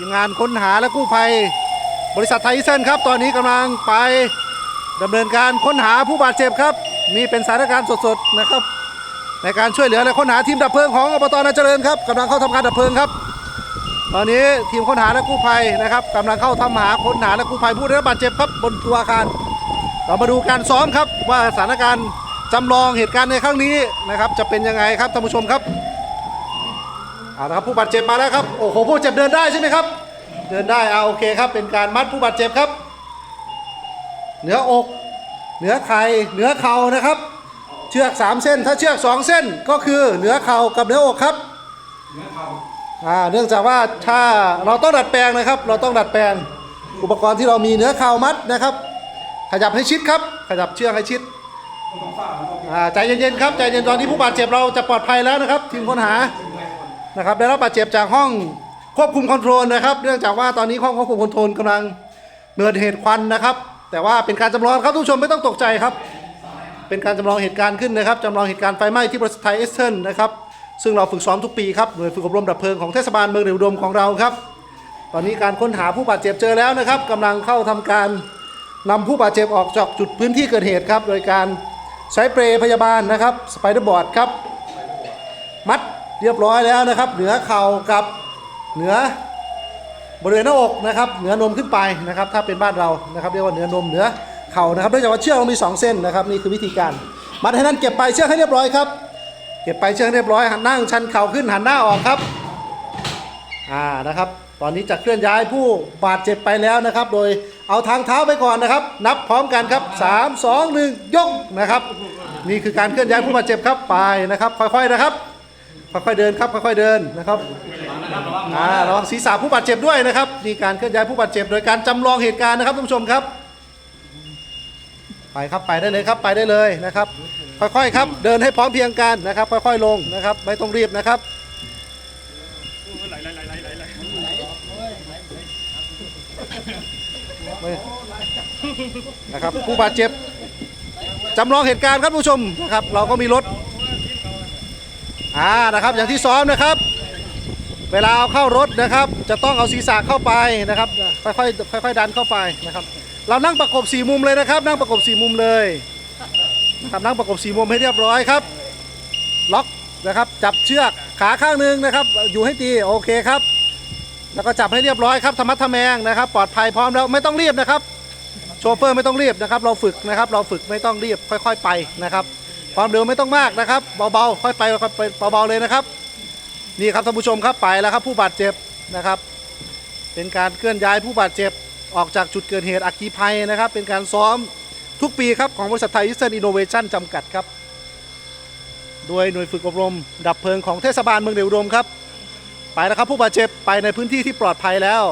ทีมงานค้นหาและกู้ภัย บริษัทไทยอีเซนครับ ตอนนี้กำลังไปดำเนินการค้นหาผู้บาดเจ็บครับ นี่เป็นสถานการณ์สดๆนะครับ ในการช่วยเหลือและค้นหาทีมดับเพลิงของอบตนาเจริญครับกำลังเข้าทำการดับเพลิงครับ ตอนนี้ทีมค้นหาและกู้ภัยนะครับกำลังเข้าทำหาค้นหาและกู้ภัยผู้ได้รับบาดเจ็บครับบนตัวอาคาร เรามาดูการซ้อมครับว่าสถานการณ์จำลองเหตุการณ์ในครั้งนี้นะครับ จะเป็นยังไงครับท่านผู้ชมครับ เอาละครับผู้บาดเจ็บมาแล้วครับโอ้โหผู้บาดเจ็บเดินได้ใช่ไหมครับ เดินได้เอาโอเคครับ เป็นการมัดผู้บาดเจ็บครับ เหนืออก เหนือไข่เหนือเข่านะครับ เชือกสามเส้น ถ้าเชือกสองเส้นก็คือเหนือเข่ากับเหนืออกครับอ่าเนื่องจากว่าถ้าเราต้องดัดแปลงนะครับ เราต้องดัดแปลงอุปกรณ์ที่เรามีเหนือเข่ามัดนะครับ ขยับให้ชิดครับ ขยับเชือกให้ชิดอ่าใจเย็นๆครับใจเย็นตอนนี้ผู้บาดเจ็บเราจะปลอดภัยแล้วนะครับทีมค้นหา นะครับได้รับบาดเจ็บจากห้องควบคุมคอนโทรลนะครับ เนื่องจากว่าตอนนี้ห้องควบคุมคอนโทรลกำลังเกิดเหตุควันนะครับ แต่ว่าเป็นการจำลองครับทุกผู้ชมไม่ต้องตกใจครับ เป็นการจำลองเหตุการณ์ขึ้นนะครับจำลองเหตุการณ์ไฟไหม้ที่บริษัทไทยเอสเทนนะครับซึ่งเราฝึกซ้อมทุกปีครับหน่วยฝึกอบรมดับเพลิงของเทศบาลเมืองเดชอุดมของเราครับ ตอนนี้การค้นหาผู้บาดเจ็บเจอแล้วนะครับกำลังเข้าทำการนำผู้บาดเจ็บออกจากจุดพื้นที่เกิดเหตุครับ โดยการใช้เปรย์พยาบาลนะครับสไปเดอร์บอร์ดครับ มัด เรียบร้อยแล้วนะครับ เหนือเข่ากับเหนือบริเวณหน้าอกนะครับเหนือนมขึ้นไปนะครับ ถ้าเป็นบ้านเรานะครับเรียกว่าเหนือนมเหนือเข่านะครับเนื่องจากว่าเชือกเรามีสองเส้นนะครับนี่คือวิธีการมัดให้นั่นเก็บไปเชือกให้เรียบร้อยครับ เก็บไปเชือกเรียบร้อยหันนั่งชันเข่าขึ้นหันหน้าออกครับอ่านะครับ ตอนนี้จะเคลื่อนย้ายผู้บาดเจ็บไปแล้วนะครับ โดยเอาทางเท้าไปก่อนนะครับ นับพร้อมกันครับ 3 2 1 ยกนะครับ นี่คือการเคลื่อนย้ายผู้บาดเจ็บครับไปนะครับ ค่อยๆนะครับ ค่อยๆเดินครับค่อยๆเดินนะครับอ่าระวังศีรษะผู้บาดเจ็บด้วยนะครับนี่การเคลื่อนย้ายผู้บาดเจ็บ โดยการจำลองเหตุการณ์นะครับท่านผู้ชมครับ ไปครับไปได้เลยครับไปได้เลยนะครับ ค่อยๆครับ เดินให้พร้อมเพียงกันนะครับ ค่อยๆลงนะครับ ไม่ต้องรีบนะครับนะครับผู้บาดเจ็บจำลองเหตุการณ์ครับผู้ชมนะครับ เราก็มีรถ อ่านะครับอย่างที่ซ้อมนะครับ เวลาเอาเข้ารถนะครับ จะต้องเอาศีรษะเข้าไปนะครับค่อยๆค่อยๆดันเข้าไปนะครับ เรานั่งประกบสี่มุมเลยนะครับ นั่งประกบสี่มุมเลยนะครับนั่งประกบสี่มุมให้เรียบร้อยครับ ล็อกนะครับจับเชือกขาข้างหนึ่งนะครับ อยู่ให้ดีโอเคครับ แล้วก็จับให้เรียบร้อยครับธรรมะทะแมงนะครับ ปลอดภัยพร้อมแล้วไม่ต้องรีบนะครับ โชเฟอร์ไม่ต้องรีบนะครับ เราฝึกนะครับ เราฝึกไม่ต้องรีบค่อย ๆ ไปนะครับ ความเร็วไม่ต้องมากนะครับ เบาๆค่อยไปค่อยไปเบาๆเลยนะครับ นี่ครับท่านผู้ชมครับไปแล้วครับ ผู้บาดเจ็บนะครับ เป็นการเคลื่อนย้ายผู้บาดเจ็บออกจากจุดเกิดเหตุอัคคีภัยนะครับ เป็นการซ้อมทุกปีครับของบริษัทไทยอิสเทอร์อินโนเวชั่นจำกัดครับ โดยหน่วยฝึกอบรม ดับเพลิงของเทศบาลเมืองเดชอุดมครับ ไปแล้วครับผู้บาดเจ็บไปในพื้นที่ที่ปลอดภัยแล้ว